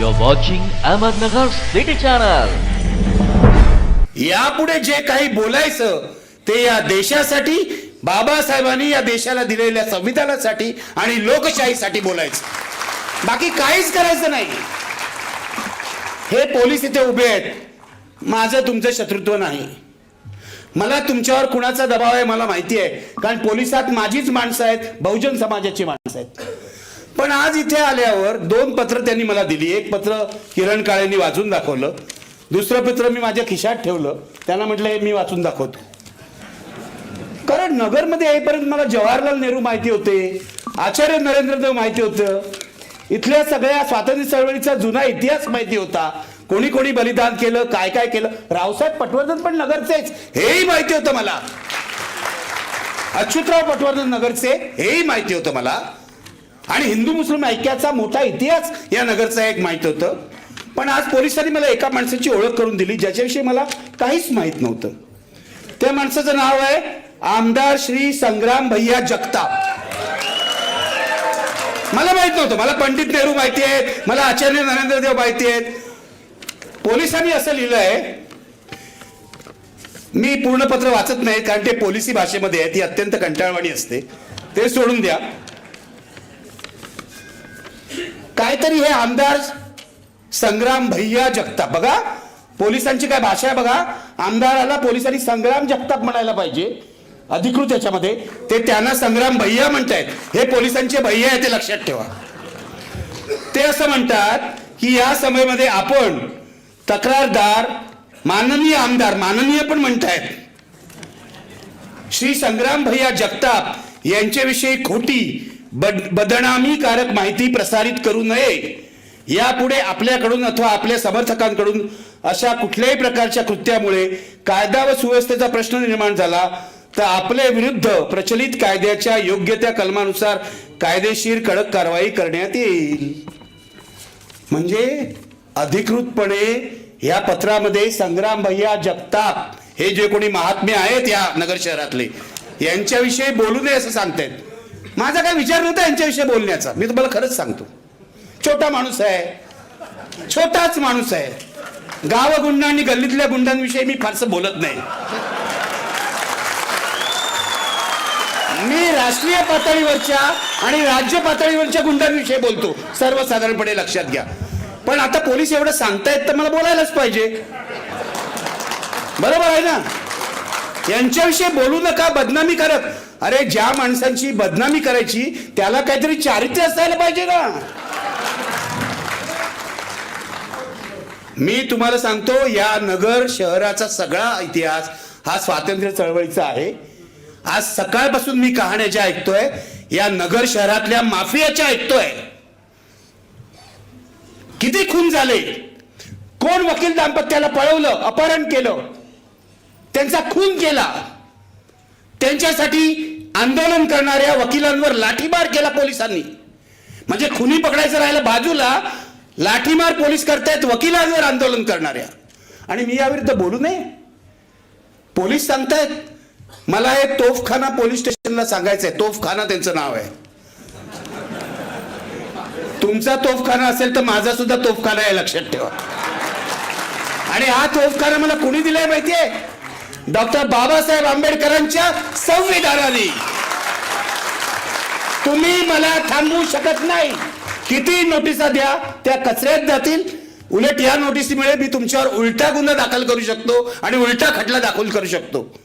You're watching Ahmednagar city channel यापुढे जे काही बोलायचं ते या देशासाठी बाबासाहेबांनी या देशाला दिलेल्या संविधानासाठी आणि लोकशाहीसाठी बोलायचं. बाकी काहीच करायचं नाही. हे पोलीस इथे उभे आहेत. माझं तुमचं शत्रुत्व नाही. मला तुमच्यावर कुणाचा दबाव आहे मला माहिती आहे. कारण पोलिसात माझीच माणसं आहेत बहुजन समाजाची माणसं आहेत. पण आज इथे आल्यावर दोन पत्र त्यांनी मला दिली. एक पत्र किरण काळेंनी वाचून दाखवलं. दुसरं पत्र मी माझ्या खिशात ठेवलं. त्यांना म्हटलं हे मी वाचून दाखवतो. कारण नगरमध्ये येईपर्यंत मला जवाहरलाल नेहरू माहिती होते आचार्य नरेंद्र देव माहिती होतं. इथल्या सगळ्या स्वातंत्र्य चळवळीचा जुना इतिहास माहिती होता. कोणी कोणी बलिदान केलं काय काय केलं? रावसाहेब पटवर्धन पण नगरचेच. हेही माहिती होतं मला. अच्युतराव पटवर्धन नगरचे हेही माहिती होतं मला. आणि हिंदू मुस्लिम ऐक्याचा मोठा इतिहास या नगरचा एक माहीत होतं. पण आज पोलिसांनी मला एका माणसाची ओळख करून दिली ज्याच्याविषयी मला काहीच माहीत नव्हतं. त्या माणसाचं नाव आहे आमदार श्री संग्राम भैया जगताप. मला माहीत नव्हतं मला पंडित नेहरू माहिती आहेत मला आचार्य नरेंद्र देव माहिती आहेत. पोलिसांनी असं लिहिलं आहे मी पूर्ण पत्र वाचत नाही कारण ते पोलिसी भाषेमध्ये आहे ती अत्यंत कंटाळवाणी असते. ते सोडून द्या. काहीतरी हे आमदार संग्राम भैया जगताप. बघा पोलिसांची काय भाषा आहे बघा. आमदाराला पोलिसांनी संग्राम जगताप म्हणायला पाहिजे. अधिकृत याच्यामध्ये. ते त्यांना संग्राम भैया म्हणतायत. हे पोलिसांचे भैया आहे ते लक्षात ठेवा. ते असं म्हणतात की या समयामध्ये आपण तक्रारदार माननीय आमदार माननीय पण म्हणतायत. श्री संग्राम भैया जगताप यांच्याविषयी खोटी बद- बदनामीकारक माहिती प्रसारित करू नये. यापुढे आपल्याकडून अथवा आपल्या समर्थकांकडून अशा कुठल्याही प्रकारच्या कृत्यामुळे कायदा व सुव्यवस्थेचा प्रश्न निर्माण झाला तर आपल्या विरुद्ध प्रचलित कायद्याच्या योग्य त्या कलमानुसार कायदेशीर कडक कारवाई करण्यात येईल. म्हणजे अधिकृतपणे या पत्रामध्ये संग्राम भैया जगताप हे जे कोणी महात्मे आहेत या नगर शहरातले यांच्याविषयी बोलू नये असं सांगतायत. माझा काय विचार नव्हता यांच्याविषयी बोलण्याचा. मी तुम्हाला खरंच सांगतो. छोटा माणूस आहे. छोटाच माणूस आहे. गाव गुंड आणि गल्लीतल्या गुंडांविषयी मी फारसं बोलत नाही. मी राष्ट्रीय पातळीवरच्या आणि राज्य पातळीवरच्या गुंडांविषयी बोलतो. सर्वसाधारणपणे लक्षात घ्या. पण आता पोलीस एवढं सांगतायत तर मला बोलायलाच पाहिजे. बरोबर आहे ना? यांच्याविषयी बोलू नका बदनामी करत. अरे ज्या माणसांची बदनामी करायची त्याला काहीतरी चारित्र्य असायला पाहिजे ना. मी तुम्हाला सांगतो या नगर शहराचा सगळा इतिहास हा स्वातंत्र्य चळवळीचा आहे. आज सकाळपासून मी कहाण्या ज्या ऐकतोय या नगर शहरातल्या माफियाच्या ऐकतोय. किती खून झाले? कोण वकील दाम्पत्याला पळवलं अपहरण केलं? त्यांचा खून केला. त्यांच्यासाठी आंदोलन करणाऱ्या वकिलांवर लाठीमार केला पोलिसांनी. म्हणजे खुनी पकडायचं राहिलं बाजूला लाठीमार पोलीस करतायत वकिलांवर आंदोलन करणाऱ्या. आणि मी याविरुद्ध बोलू नये. पोलीस सांगतायत मला हे तोफखाना पोलीस स्टेशनला सांगायचंय. तोफखाना त्यांचं नाव आहे. तुमचा तोफखाना असेल तर माझा सुद्धा तोफखाना आहे लक्षात ठेवा. आणि हा तोफखाना मला कोणी दिलाय माहितीये? डॉक्टर बाबासाहेब आंबेडकरांच्या संविधानाने. तुम्ही मला थांबवू शकत नाही. किती नोटिसा द्या त्या कचऱ्यात जातील. उलट या नोटिसीमुळे मी तुमच्यावर उलटा गुन्हा दाखल करू शकतो आणि उलटा खटला दाखल करू शकतो.